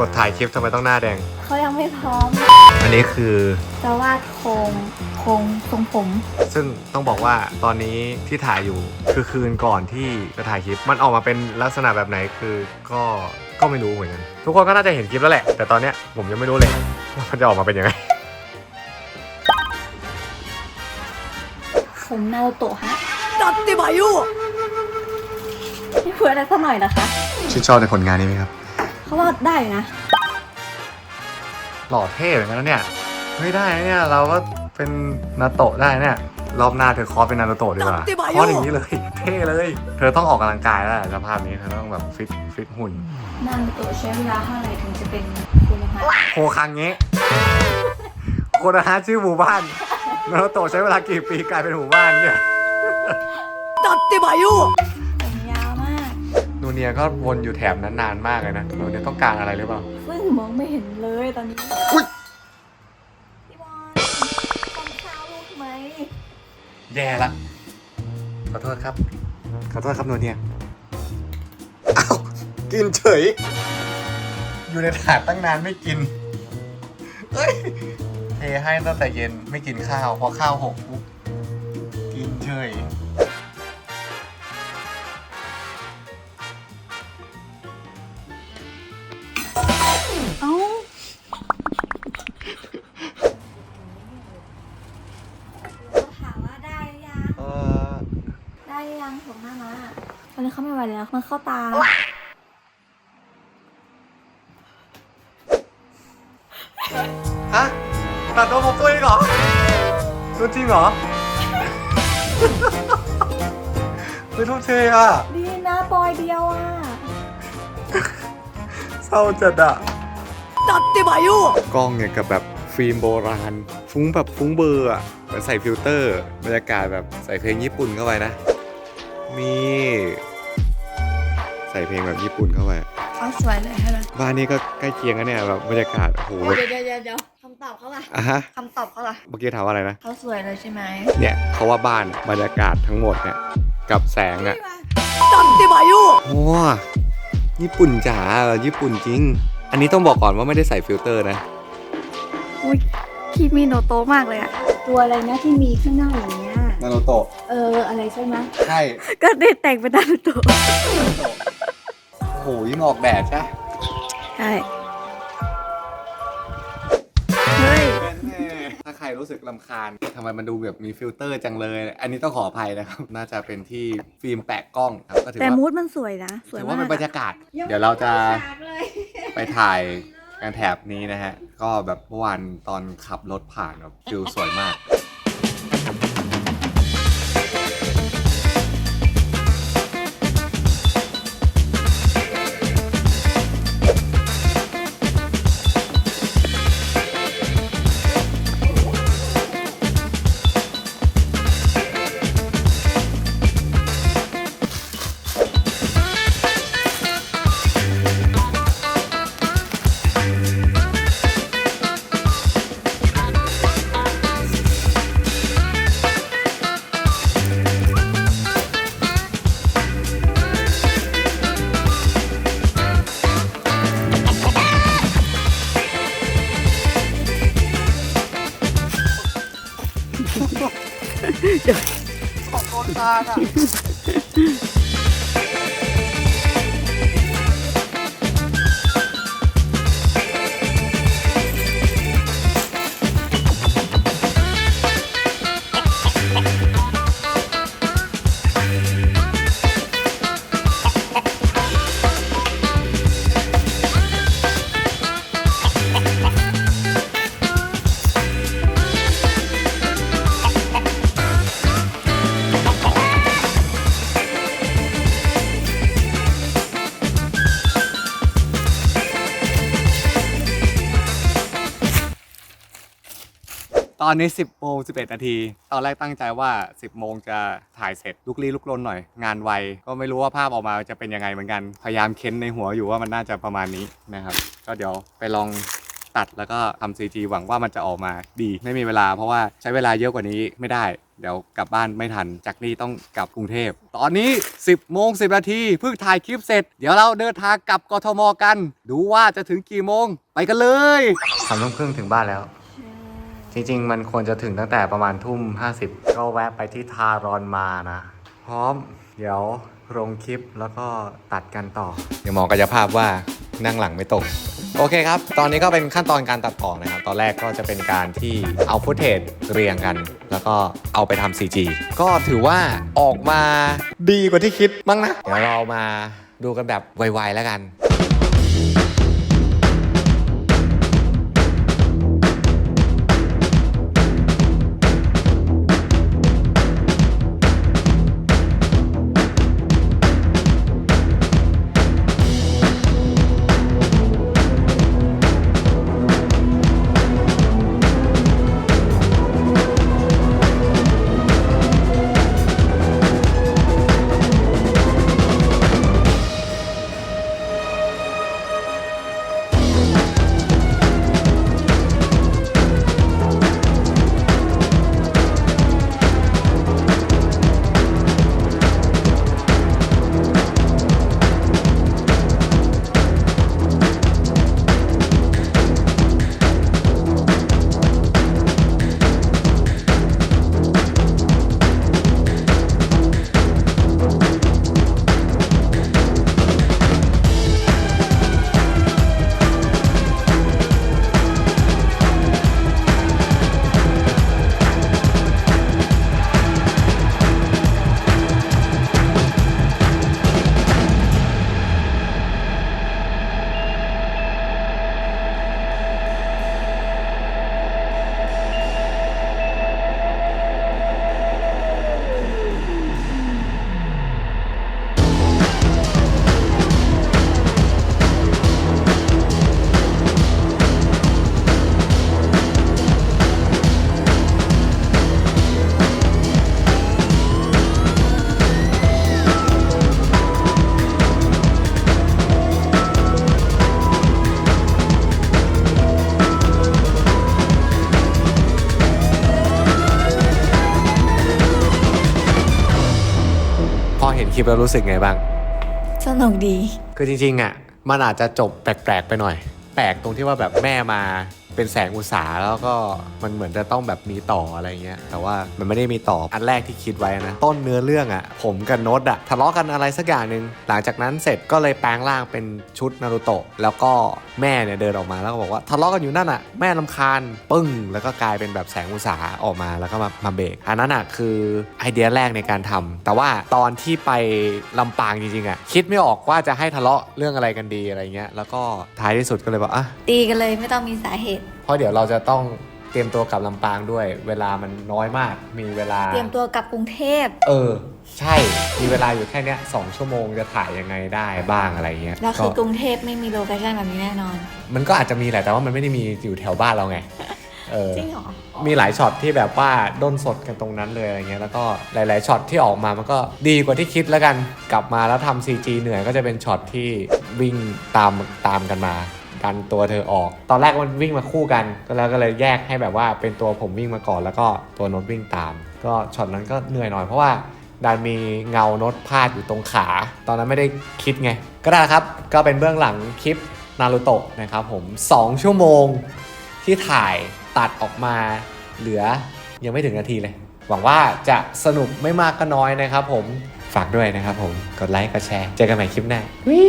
กดถ่ายคลิปทำไมต้องหน้าแดง เขายังไม่พร้อมอันนี้คือจะวาดโครงโครงทรงผม ซึ่งต้องบอกว่าตอนนี้ที่ถ่ายอยู่คือคืนก่อนที่จะถ่ายคลิปมันออกมาเป็นลักษณะแบบไหนคือก็ก็ไม่รู้เหมือนกันทุกคนก็น่าจะเห็นคลิปแล้วแหละ แต่ตอนเนี้ยผมยังไม่รู้เลยว่ามันจะออกมาเป็นยังไง ผมนารูโตะฮะดัตติบายุไม่เพื่ออะไรสักหน่อยนะคะ ชื่นชอบในผลงานนี้ไหมครับ เขาว่าได้อยู่นะหล่อเท่เหมือนกันนะเนี่ยไม่ได้นะเนี่ยเราก็เป็นนาโตะได้เนี่ยรอบหน้าเธอคอสเป็นนารูโตะดีกว่าคอสอย่างนี้เลย เท่เลย เธอต้องออกกำลังกายแล้วแหละสภาพนี้เธอต้องแบบฟิตฟิตหุ่นนารูโตะใช้เวลาเท่าไหร่ถึงจะเป็นคุณฮะโคคังเงะโคนาฮะชื่อหมู่บ้านนารูโตะใช้เวลากี่ปีกลายเป็นหมู่บ้านเนี่ยผมยาวมากนู เนียก็วนอยู่แถบนั้นนานมากเลยนะนูเนียต้องการอะไรหรือเปล่าซึ่งมองไม่เห็นเลยตอนนี้อุ๊ยพี่บอลทำข้าวลูกไหมแย่ละขอโทษครับ ขอโทษครับนูเนียอ้าวกินเฉย อยู่ในถาดตั้งนานไม่กินเฮ้ยเทให้ตั้งแต่เย็นไม่กินข้าวพอข้าวหกปุ๊บกินเฉย เอ้าถามว่าได้หรือยัง เออได้หรือยังผมหน้ามาตอนนี้เขาไม่ไหวแล้ว มันเข้าตา ฮะตัดตัวผมตัวเองเหรอตัวจริงเหรอไม่ทุ่มเทอะดีนะปอยเดียวอะ เศร้าจัดอะ ดัดติบายุกล้องเนี่ยกับแบบฟิล์มโบราณ ฟุ้งแบบฟุ้งเบอร์อะเหมือนใส่ฟิลเตอร์บรรยากาศแบบใส่เพลงญี่ปุ่นเข้าไปนะนี่ใส่เพลงแบบญี่ปุ่นเข้าไปเขาสวยเลยใช่ไหมบ้านนี้ก็ใกล้เคียงกันเนี่ยแบบบรรยากาศโอ้โหแบบเดี๋ยวเดี๋ยวเดี๋ยวเดี๋ยวคำตอบเขาล่ะอะฮะคำตอบเขาล่ะเมื่อกี้ถามว่าอะไรนะเขาสวยเลยใช่ไหมเนี่ยเขาว่าบ้านบรรยากาศทั้งหมดเนี่ยกับแสงอะดัตติบายุโอ้ญี่ปุ่นจ๋าญี่ปุ่นจริง อันนี้ต้องบอกก่อนว่าไม่ได้ใส่ฟิลเตอร์นะ อุ้ยคิมิโนโตะมากเลยอะตัวอะไรนะที่มีข้างหน้าอย่างเงี้ย นาโนโตะเอออะไรใช่ไหมใช่ก็ได้แต่งเป็นนารูโตะโอ้โหยิ่งออกแดดใช่ใช่เฮ้ย ถ้าใครรู้สึกลำคาญทำไมมันดูแบบมีฟิลเตอร์จังเลย อันนี้ต้องขออภัยนะครับ น่าจะเป็นที่ฟิล์มแปะกล้องครับก็ถือแต่ว่ามูดมันสวยนะ สวยถือมาว่ากเป็นบรรยากาศ เดี๋ยวเราจะไป ถ่ายกันแถบนี้นะฮะ ก็แบบเมื่อวานตอนขับรถผ่านแบบฟิลสวยมาก ขอ ตอนนี้ 10โมง11 นาที ตอนแรกตั้งใจว่า 10โมงจะถ่ายเสร็จลุกลี้ลุกลนหน่อย งานไว ก็ไม่รู้ว่าภาพออกมาจะเป็นยังไงเหมือนกัน พยายามเค้นในหัวอยู่ว่ามันน่าจะประมาณนี้นะครับ ก็เดี๋ยวไปลองตัดแล้วก็ทำ CG หวังว่ามันจะออกมาดี ไม่มีเวลาเพราะว่าใช้เวลาเยอะกว่านี้ไม่ได้ เดี๋ยวกลับบ้านไม่ทัน จากนี่ต้องกลับกรุงเทพ ตอนนี้ 10โมง10นาทีเพิ่งถ่ายคลิปเสร็จ เดี๋ยวเราเดินทางกลับกทมกัน ดูว่าจะถึงกี่โมง ไปกันเลยสามทุ่มครึ่งถึงบ้านแล้ว จริง ๆ มันควรจะถึงตั้งแต่ประมาณทุ่ม 50 ก็แวะไปที่ทารอนมานะ พร้อม เดี๋ยวลงคลิปแล้วก็ตัดกันต่อ เดี๋ยวหมอกายภาพว่านั่งหลังไม่ตรงโอเคครับ ตอนนี้ก็เป็นขั้นตอนการตัดต่อนะครับ ตอนแรกก็จะเป็นการที่เอาฟุตเทจเรียงกัน แล้วก็เอาไปทำ CG ก็ถือว่าออกมาดีกว่าที่คิดมั้งนะ เดี๋ยวเรามาดูกันแบบไวๆแล้วกัน คลิปแล้วรู้สึกไงบ้าง สนุกดี คือจริงๆอะ มันอาจจะจบแปลกๆไปหน่อย แปลกตรงที่ว่าแบบแม่มา เป็นแสงอุตสาหแล้วก็มันเหมือนจะต้องแบบมีต่ออะไรเงี้ยแต่ว่ามันไม่ได้มีต่ออันแรกที่คิดไว้นะ ต้นเนื้อเรื่องอะ ผมกับโน้ตอะทะเลาะกันอะไรสักอย่างหนึ่งหลังจากนั้นเสร็จก็เลยแปลงร่างเป็นชุดนารูโตะแล้วก็แม่เนี่ยเดินออกมาแล้วก็บอกว่าทะเลาะกันอยู่นั่นอะแม่ลำคาญปึ้ง แล้วก็กลายเป็นแบบแสงอุตสาหออกมาแล้วก็มามาเบรกอันนั้นอะคือไอเดียแรกในการทำแต่ว่าตอนที่ไปลำปางจริงๆอะคิดไม่ออกว่าจะให้ทะเลาะเรื่องอะไรกันดีอะไรเงี้ยแล้วก็ท้ายที่สุดก็เลยบอกอะตีกันเลยไม่ต้องมีสาเหตุเพราะเดี๋ยวเราจะต้องเตรียมตัวกลับลำปางด้วย เวลามันน้อยมาก มีเวลา เตรียมตัวกลับกรุงเทพ เออ ใช่ มีเวลาอยู่แค่เนี้ยสองชั่วโมงจะถ่ายยังไงได้บ้างอะไรเงี้ยแล้วคืก็อกรุงเทพไม่มีโลเคชั่นแบบนี้แน่นอน มันก็อาจจะมีแหละ แต่ว่ามันไม่ได้มีอยู่แถวบ้านเราไง เออ จริงเหรอมีหลายช็อตที่แบบว่าด้นสดกันตรงนั้นเลยอะไรเงี้ยแล้วก็หลาย ๆช็อตที่ออกมามันก็ดีกว่าที่คิดแล้วกันกลับมาแล้วทำ CG เหนื่อยก็จะเป็นช็อตที่วิ่งตามตามกันมา ดันตัวเธอออก ตอนแรกมันวิ่งมาคู่กัน ก็แล้วก็เลยแยกให้แบบว่าเป็นตัวผมวิ่งมาก่อนแล้วก็ตัวโน้ตวิ่งตาม ก็ช็อตนั้นก็เหนื่อยหน่อยเพราะว่าดันมีเงาโน้ตพาดอยู่ตรงขา ตอนนั้นไม่ได้คิดไง ก็ได้ครับ ก็เป็นเบื้องหลังคลิปนารูโตะนะครับผม 2 ชั่วโมงที่ถ่ายตัดออกมาเหลือยังไม่ถึงนาทีเลย หวังว่าจะสนุกไม่มากก็น้อยนะครับผม ฝากด้วยนะครับผม กดไลค์ กดแชร์ เจอกันใหม่คลิปหน้าวิ